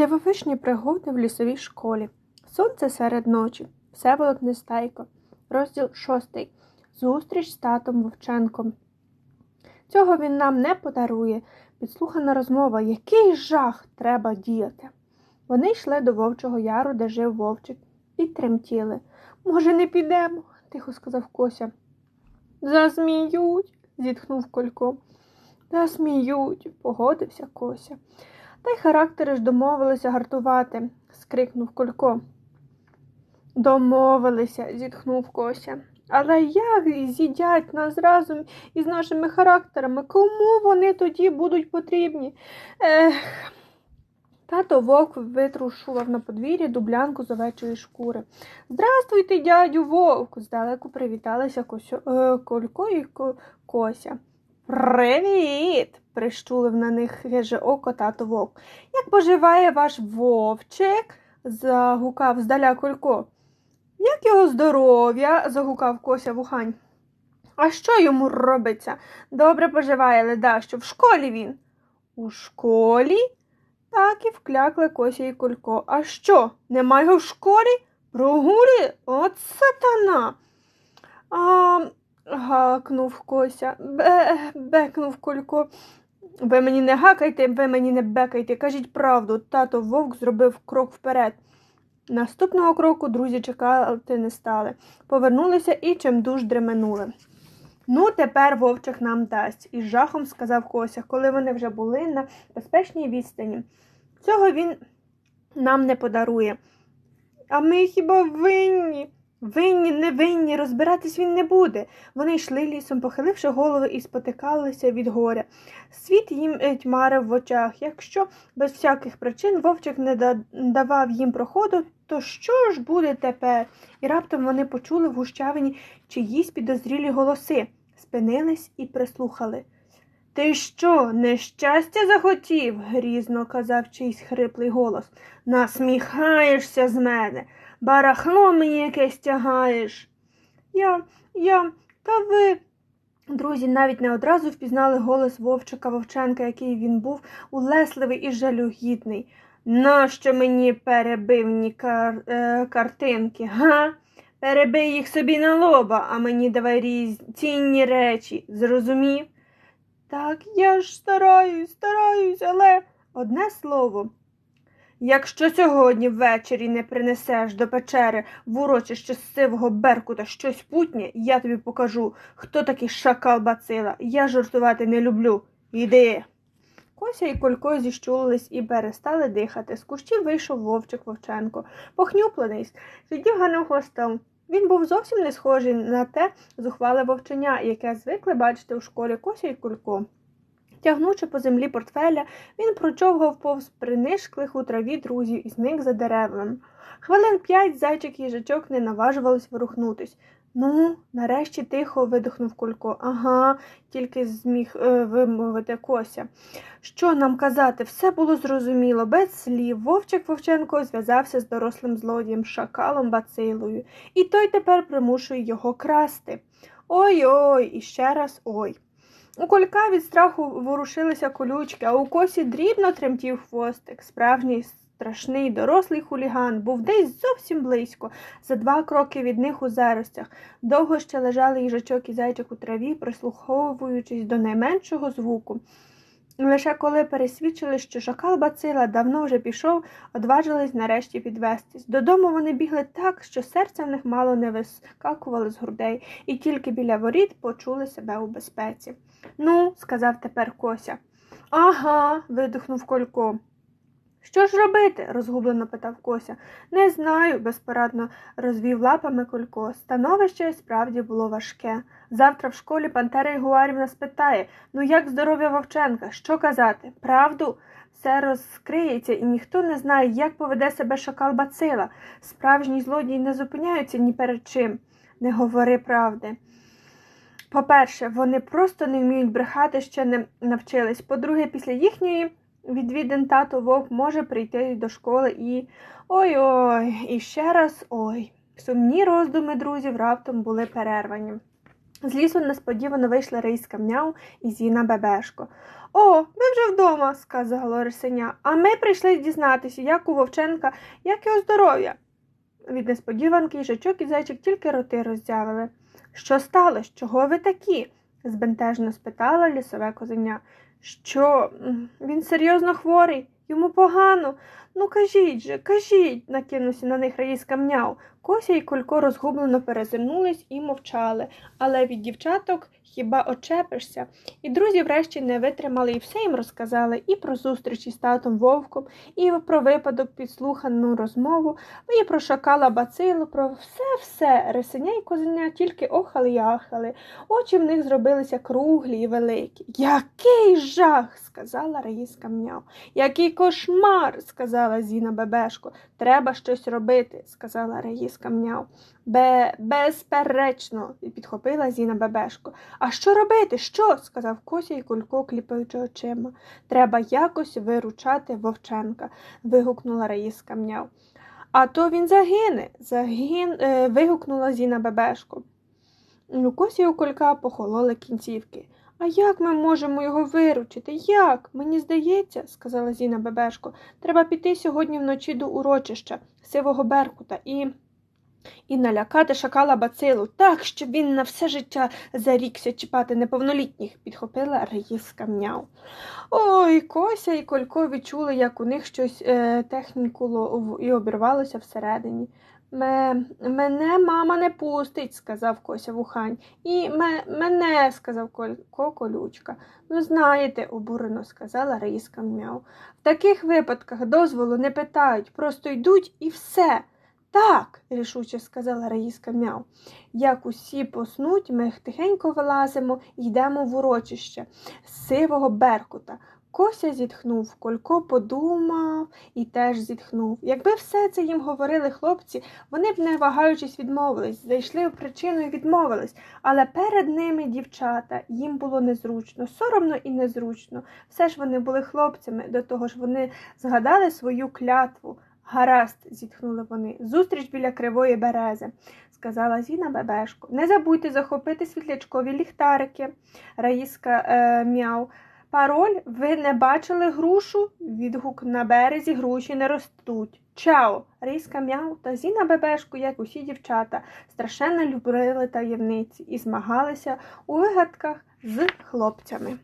Дивовижні пригоди в лісовій школі. Сонце серед ночі. Всеволод Нестайко. Розділ шостий. Зустріч з татом Вовченком. Цього він нам не подарує. Підслухана розмова. Який жах треба діяти. Вони йшли до Вовчого яру, де жив вовчик, і тремтіли. Може, не підемо? тихо сказав Кося. Засміють, зітхнув Колько. Засміють, погодився Кося. Та й характери ж домовилися гартувати, скрикнув Колько. Домовилися, зітхнув Кося. Але як з'їдять нас разом із нашими характерами? Кому вони тоді будуть потрібні? Ех. Тато вовк витрушував на подвір'ї дублянку з овечої шкури. Здрастуйте, дядю вовк. Здалеку привіталися Косю, е, Колько і Кося. Привіт! прищулив на них хиже око тато вовк. Як поживає ваш вовчик? загукав здаля Колько. Як його здоров'я? загукав Кося вухань. А що йому робиться? Добре поживає, ледащо. В школі він. У школі? Так і вклякли Кося і Колько. А що? Нема його в школі? Прогулює? От сатана. А, гакнув Кося. Бе, бекнув Колько. Ви мені не гакайте, ви мені не бекайте. Кажіть правду, тато вовк зробив крок вперед. Наступного кроку друзі чекати не стали. Повернулися і чимдуж дременули. Ну, тепер вовчик нам дасть, із жахом сказав Кося, коли вони вже були на безпечній відстані. Цього він нам не подарує. А ми хіба винні? Винні, не винні, розбиратись він не буде. Вони йшли лісом, похиливши голови і спотикалися від горя. Світ їм е, тьмарив в очах. Якщо без всяких причин вовчик не давав їм проходу, то що ж буде тепер? І раптом вони почули в гущавині чиїсь підозрілі голоси, спинились і прислухали. Ти що, нещастя захотів? грізно казав чийсь хриплий голос. Насміхаєшся з мене, барахло мені якесь тягаєш. Я, я, та ви. Друзі навіть не одразу впізнали голос Вовчика Вовченка, який він був улесливий і жалюгідний. Нащо мені перебивні кар... е, картинки, га? Перебий їх собі на лоба, а мені давай різ... цінні речі, зрозумів? Так, я ж стараюсь, стараюсь, але одне слово. Якщо сьогодні ввечері не принесеш до печери в урочище сивого беркута щось путнє, я тобі покажу, хто такий шакал бацила. Я жартувати не люблю. Іди. Кося і Колько зіщулились і перестали дихати. З кущів вийшов вовчик Вовченко, похнюплений, віддюганим хвостом. Він був зовсім не схожий на те зухвале вовчення, яке звикли бачити у школі Кося і Колько. Тягнучи по землі портфеля, він прочовгав повз принишклих у траві друзів і зник за деревом. Хвилин п'ять зайчик їжачок не наважувались ворухнутись. Ну, нарешті тихо видихнув Кулько. Ага, тільки зміг е, вимовити Кося. Що нам казати? Все було зрозуміло, без слів. Вовчик Вовченко зв'язався з дорослим злодієм, шакалом Бацилою, і той тепер примушує його красти. Ой-ой, і ще раз ой. У колька від страху ворушилися колючки, а у косі дрібно тремтів хвостик. Справжній страшний дорослий хуліган був десь зовсім близько, за два кроки від них у заростях. Довго ще лежали їжачок і зайчик у траві, прислуховуючись до найменшого звуку. Лише коли пересвідчили, що шакал бацила давно вже пішов, одважились нарешті підвестись. Додому вони бігли так, що серця в них мало не вискакували з грудей, і тільки біля воріт почули себе у безпеці. Ну, сказав тепер Кося. Ага, видихнув Колько. Що ж робити? розгублено питав Кося. Не знаю, безпорадно розвів лапами Колько. Становище справді було важке. Завтра в школі Пантера Ігуарівна спитає ну як здоров'я Вовченка? Що казати? Правду? Все розкриється, і ніхто не знає, як поведе себе шакал бацила. Справжні злодії не зупиняються ні перед чим. Не говори правди. По-перше, вони просто не вміють брехати, ще не навчились. По-друге, після їхньої відвідин тато вовк може прийти до школи і ой-ой, і ще раз ой. Сумні роздуми друзів раптом були перервані. З лісу несподівано вийшли Рейська Мняу і Зіна Бебешко. О, ви вже вдома, сказало рисеня, а ми прийшли дізнатися, як у Вовченка, як його здоров'я. Від несподіванки їжачок і зайчик тільки роти роззявили. Що сталося? Чого ви такі? збентежно спитала лісове козеня. Що він серйозно хворий, йому погано. Ну кажіть же, кажіть, накинувся на них Раїска мняв. Кося і Колько розгублено перезирнулись і мовчали, але від дівчаток хіба очепишся. І друзі врешті не витримали і все їм розказали і про зустріч із татом вовком, і про випадок підслухану розмову, і про шакала бацилу, про все-все. Рисеня і козеня тільки охали й ахали. Очі в них зробилися круглі і великі. Який жах! сказала Раїска мняв. Який кошмар, сказала Зіна Бебешко. Треба щось робити, сказала Раїска мняв. Бе, безперечно, підхопила Зіна Бебешко. А що робити? Що? сказав Кося і Кулько, кліпаючи очима. Треба якось виручати Вовченка, вигукнула Раїска мняв. А то він загине, загин, е, вигукнула Зіна Бебешко. У Косі і у Кулька похололи кінцівки. А як ми можемо його виручити? Як? Мені здається, сказала Зіна Бебешко, треба піти сьогодні вночі до урочища сивого Беркута і. І налякати шакала бацилу так, щоб він на все життя зарікся чіпати неповнолітніх, підхопила Раїска мняв. Ой, Кося і Колько відчули, як у них щось е, технікуло і обірвалося всередині. Ме, мене мама не пустить, сказав Кося вухань. І ме, мене, сказав Колько колючка. Ну, знаєте, обурено сказала Раїска м'яв. В таких випадках дозволу не питають, просто йдуть і все. Так, рішуче сказала Раїска м'яв. Як усі поснуть, ми тихенько вилазимо і йдемо в урочище з сивого беркута. Кося зітхнув, Колько подумав і теж зітхнув. Якби все це їм говорили хлопці, вони б, не вагаючись, відмовились, зайшли в причину і відмовились, але перед ними дівчата, їм було незручно, соромно і незручно. Все ж вони були хлопцями, до того ж вони згадали свою клятву. Гаразд, зітхнули вони. Зустріч біля кривої берези, сказала Зіна Бебешко. Не забудьте захопити світлячкові ліхтарики. Раїска е, м'яв. Пароль, ви не бачили грушу? Відгук на березі груші не ростуть. Чао! Різка м'яв та Зіна Бебешко, як усі дівчата, страшенно любили таємниці і змагалися у вигадках з хлопцями.